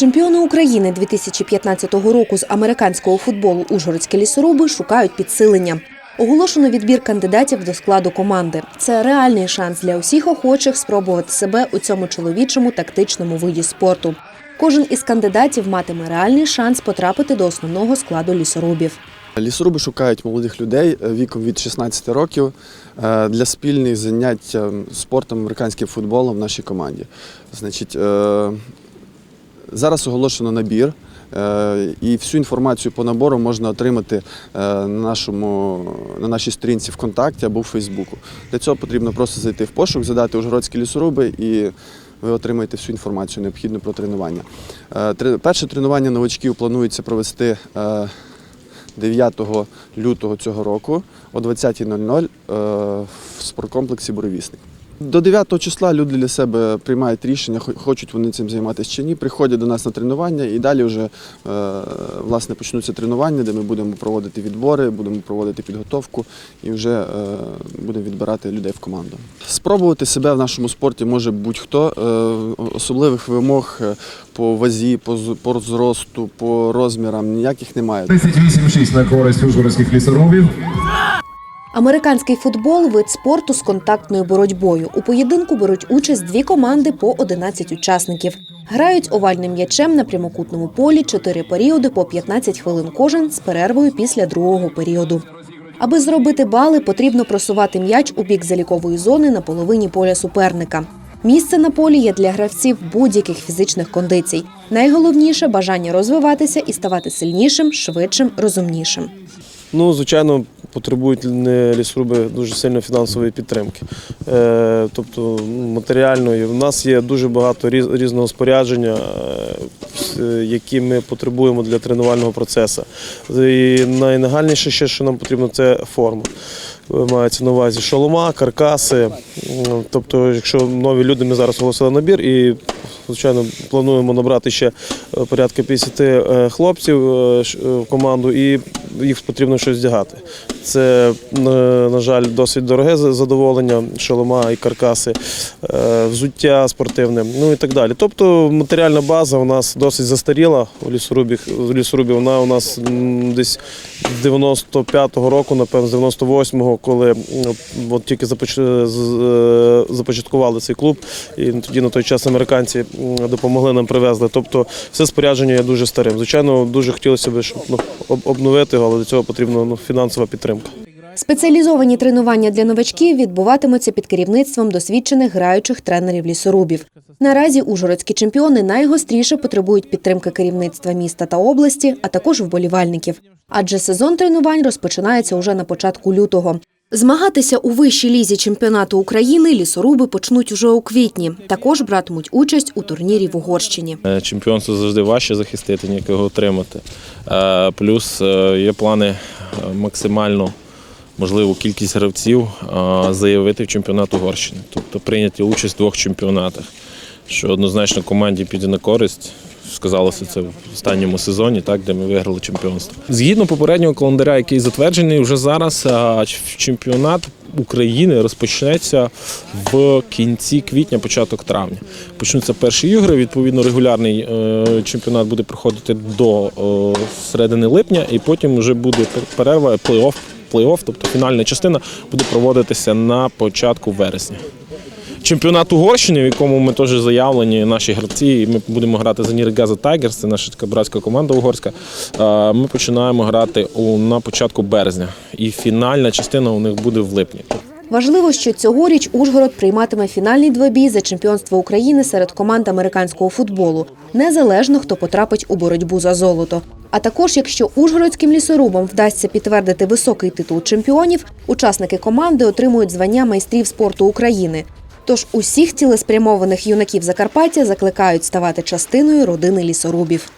Чемпіони України 2015 року з американського футболу Ужгородські лісоруби шукають підсилення. Оголошено відбір кандидатів до складу команди. Це реальний шанс для усіх охочих спробувати себе у цьому чоловічому тактичному виді спорту. Кожен із кандидатів матиме реальний шанс потрапити до основного складу лісорубів. Лісоруби шукають молодих людей е, віком від 16 років е, для спільних занять е, спортом американським футболом в нашій команді. Значить, зараз оголошено набір. е, І всю інформацію по набору можна отримати е, на, нашому, на нашій сторінці ВКонтакті або в Фейсбуку. Для цього потрібно просто зайти в пошук, задати Ужгородські лісоруби і ви отримаєте всю інформацію необхідну про тренування. Е, Перше тренування новачків планується провести е, 9 лютого цього року о 20.00 е, в спорткомплексі Буревісник. До 9 числа люди для себе приймають рішення, хочуть вони цим займатися чи ні. Приходять до нас на тренування і далі вже е, власне почнуться тренування, де ми будемо проводити відбори, будемо проводити підготовку і вже е, будемо відбирати людей в команду. Спробувати себе в нашому спорті може будь-хто. Е, Особливих вимог по вазі, по зросту, по розмірам ніяких немає. 38-6 на користь ужгородських лісоробів. Американський футбол вид спорту з контактною боротьбою. У поєдинку беруть участь дві команди по 11 учасників. Грають овальним м'ячем на прямокутному полі чотири періоди по 15 хвилин кожен з перервою після другого періоду. Аби зробити бали, потрібно просувати м'яч у бік залікової зони на половині поля суперника. Місце на полі є для гравців будь-яких фізичних кондицій. Найголовніше бажання розвиватися і ставати сильнішим, швидшим, розумнішим. Ну, звичайно, потребують лісруби дуже сильно фінансової підтримки. Е, тобто ну, матеріальної. У нас є дуже багато різ- різного спорядження, е, які ми потребуємо для тренувального процесу. І найнагальніше ще, що нам потрібно, це форма. Мається на увазі шолома, каркаси. Тобто, якщо нові люди, ми зараз оголосили набір і, звичайно, плануємо набрати ще е, порядка 50 е, хлопців е, в команду, і їх потрібно щось вдягати. Це, на жаль, досить дороге задоволення, шолома і каркаси, взуття спортивне, ну і так далі. Тобто матеріальна база у нас досить застаріла у лісорубі. У лісорубі вона у нас десь з 95-го року, напевно, з 98-го, коли м, от тільки е, започаткували цей клуб, і тоді на той час американці допомогли нам привезли. Тобто все спорядження є дуже старим. Звичайно, дуже хотілося б, щоб ну, обновити його, але для цього потрібна ну, фінансова підтримка. Спеціалізовані тренування для новачків відбуватимуться під керівництвом досвідчених граючих тренерів лісорубів. Наразі ужгородські чемпіони найгостріше потребують підтримки керівництва міста та області, а також вболівальників. Адже сезон тренувань розпочинається уже на початку лютого. Змагатися у вищій лізі чемпіонату України лісоруби почнуть уже у квітні. Також братимуть участь у турнірі в Угорщині. Е, Чемпіонство завжди важче захистити, ніж його отримати. Е, Плюс е, є плани максимально можливу кількість гравців заявити в чемпіонат Угорщини, тобто прийняти участь в двох чемпіонатах, що однозначно команді піде на користь. Сказалося це в останньому сезоні, так де ми виграли чемпіонство. Згідно попереднього календаря, який затверджений, вже зараз чемпіонат України розпочнеться в кінці квітня, початок травня. Почнуться перші ігри. Відповідно, регулярний е, чемпіонат буде проходити до е, середини липня, і потім вже буде перерва плей-офф, плей-офф, тобто фінальна частина буде проводитися на початку вересня. Чемпіонат Угорщини, в якому ми теж заявлені, наші гравці, ми будемо грати за Ніргаза Тайгерс, це наша така братська команда угорська. Ми починаємо грати у, на початку березня. І фінальна частина у них буде в липні. Важливо, що цьогоріч Ужгород прийматиме фінальний двобій за чемпіонство України серед команд американського футболу, незалежно хто потрапить у боротьбу за золото. А також, якщо ужгородським лісорубам вдасться підтвердити високий титул чемпіонів, учасники команди отримують звання майстрів спорту України. Тож усіх цілеспрямованих юнаків Закарпаття закликають ставати частиною родини лісорубів.